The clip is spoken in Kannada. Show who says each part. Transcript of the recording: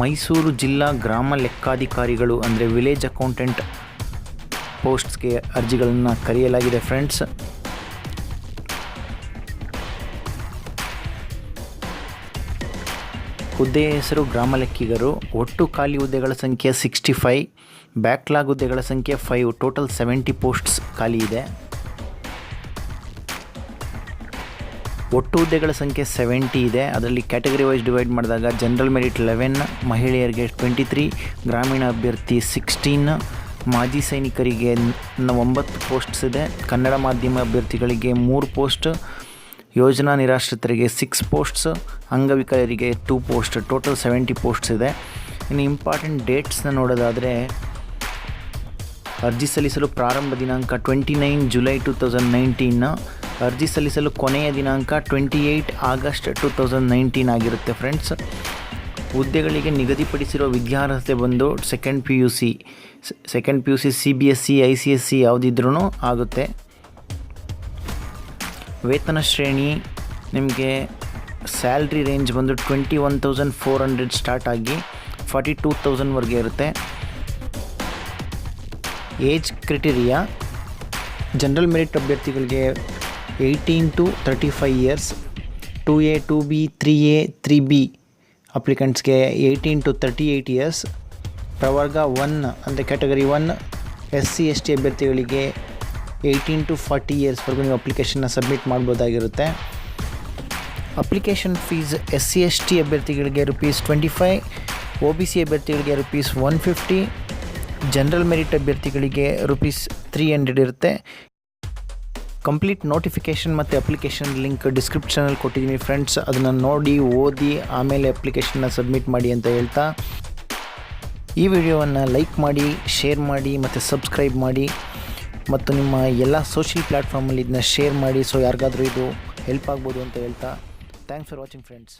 Speaker 1: ಮೈಸೂರು ಜಿಲ್ಲಾ ಗ್ರಾಮ ಲೆಕ್ಕಾಧಿಕಾರಿಗಳು ಅಂದರೆ ವಿಲೇಜ್ ಅಕೌಂಟೆಂಟ್ ಪೋಸ್ಟ್ಸ್ಗೆ ಅರ್ಜಿಗಳನ್ನು ಕರೆಯಲಾಗಿದೆ ಫ್ರೆಂಡ್ಸ್. ಹುದ್ದೆ ಹೆಸರು, ಗ್ರಾಮ ಲೆಕ್ಕಿಗರು, ಒಟ್ಟು ಖಾಲಿ ಹುದ್ದೆಗಳ ಸಂಖ್ಯೆ ಸಿಕ್ಸ್ಟಿ ಫೈ ಬ್ಯಾಕ್ಲಾಗ್ ಹುದ್ದೆಗಳ ಸಂಖ್ಯೆ ಫೈವ್ ಟೋಟಲ್ ಸೆವೆಂಟಿ ಪೋಸ್ಟ್ಸ್ ಖಾಲಿ ಇದೆ. ಒಟ್ಟು ಹುದ್ದೆಗಳ ಸಂಖ್ಯೆ ಸೆವೆಂಟಿ ಇದೆ. ಅದರಲ್ಲಿ ಕ್ಯಾಟಗರಿ ವೈಸ್ ಡಿವೈಡ್ ಮಾಡಿದಾಗ ಜನರಲ್ ಮೆರಿಟ್ ಲೆವೆನ್ ಮಹಿಳೆಯರಿಗೆ ಟ್ವೆಂಟಿ ತ್ರೀ ಗ್ರಾಮೀಣ ಅಭ್ಯರ್ಥಿ ಸಿಕ್ಸ್ಟೀನ್ ಮಾಜಿ ಸೈನಿಕರಿಗೆ ಒಂಬತ್ತು ಪೋಸ್ಟ್ಸ್ ಇದೆ. ಕನ್ನಡ ಮಾಧ್ಯಮ ಅಭ್ಯರ್ಥಿಗಳಿಗೆ ಮೂರು ಪೋಸ್ಟ್ ಯೋಜನಾ ನಿರಾಶ್ರಿತರಿಗೆ ಸಿಕ್ಸ್ ಪೋಸ್ಟ್ಸ್ ಅಂಗವಿಕಲರಿಗೆ two post total seventy posts ಇದೆ. ಇನ್ನು ಇಂಪಾರ್ಟೆಂಟ್ ಡೇಟ್ಸ್ನ ನೋಡೋದಾದರೆ, ಅರ್ಜಿ ಸಲ್ಲಿಸಲು ಪ್ರಾರಂಭ ದಿನಾಂಕ twenty nine July two thousand nineteen ಅರ್ಜಿ ಸಲ್ಲಿಸಲು ಕೊನೆಯ ದಿನಾಂಕ twenty eight August two thousand nineteen ಆಗಿರುತ್ತೆ ಫ್ರೆಂಡ್ಸ್ ಹುದ್ದೆಗಳಿಗೆ ನಿಗದಿಪಡಿಸಿರುವ ವಿದ್ಯಾರ್ಹತೆ ಬಂದು second P U C second P U C C B S C I C S C ಯಾವುದಿದ್ರೂ ಆಗುತ್ತೆ. ವೇತನ ಶ್ರೇಣಿ ನಿಮಗೆ ಸ್ಯಾಲ್ರಿ ರೇಂಜ್ ಬಂದು twenty one thousand four hundred start ಆಗಿ ಫಾರ್ಟಿ ಟೂ ತೌಸಂಡ್ವರೆಗೆ ಇರುತ್ತೆ. ಏಜ್ ಕ್ರಿಟೀರಿಯಾ ಜನರಲ್ ಮೆರಿಟ್ ಅಭ್ಯರ್ಥಿಗಳಿಗೆ eighteen to thirty five years two A two B three A three B ಅಪ್ಲಿಕೆಂಟ್ಸ್ಗೆ eighteen to thirty eight years ಪ್ರವರ್ಗ ಒನ್ ಅಂದರೆ category one S C S T ಅಭ್ಯರ್ಥಿಗಳಿಗೆ ಏಯ್ಟೀನ್ ಟು ಫಾರ್ಟಿ ಇಯರ್ಸ್ವರೆಗೂ ನೀವು ಅಪ್ಲಿಕೇಶನ್ನ submit ಮಾಡ್ಬೋದಾಗಿರುತ್ತೆ. Application fees S C S T ಅಭ್ಯರ್ಥಿಗಳಿಗೆ rupees twenty five O B C ಅಭ್ಯರ್ಥಿಗಳಿಗೆ rupees one fifty general merit ಅಭ್ಯರ್ಥಿಗಳಿಗೆ ರುಪೀಸ್ ತ್ರೀ ಹಂಡ್ರೆಡ್ ಇರುತ್ತೆ. ಕಂಪ್ಲೀಟ್ ನೋಟಿಫಿಕೇಷನ್ ಮತ್ತು ಅಪ್ಲಿಕೇಶನ್ ಲಿಂಕ್ ಡಿಸ್ಕ್ರಿಪ್ಷನಲ್ಲಿ ಕೊಟ್ಟಿದ್ದೀನಿ ಫ್ರೆಂಡ್ಸ್ ಅದನ್ನು ನೋಡಿ, ಓದಿ, ಆಮೇಲೆ ಅಪ್ಲಿಕೇಶನ್ನ ಸಬ್ಮಿಟ್ ಮಾಡಿ ಅಂತ ಹೇಳ್ತಾ. ಈ ವಿಡಿಯೋವನ್ನು ಲೈಕ್ ಮಾಡಿ ಶೇರ್ ಮಾಡಿ, ಮತ್ತು ಸಬ್ಸ್ಕ್ರೈಬ್ ಮಾಡಿ. ಮತ್ತು ನಿಮ್ಮ ಎಲ್ಲ ಸೋಷಿಯಲ್ ಪ್ಲ್ಯಾಟ್ಫಾರ್ಮಲ್ಲಿ ಇದನ್ನ ಶೇರ್ ಮಾಡಿ. ಸೊ ಯಾರಿಗಾದರೂ ಇದು ಹೆಲ್ಪ್ ಆಗ್ಬೋದು ಅಂತ ಹೇಳ್ತಾ. Thanks for watching friends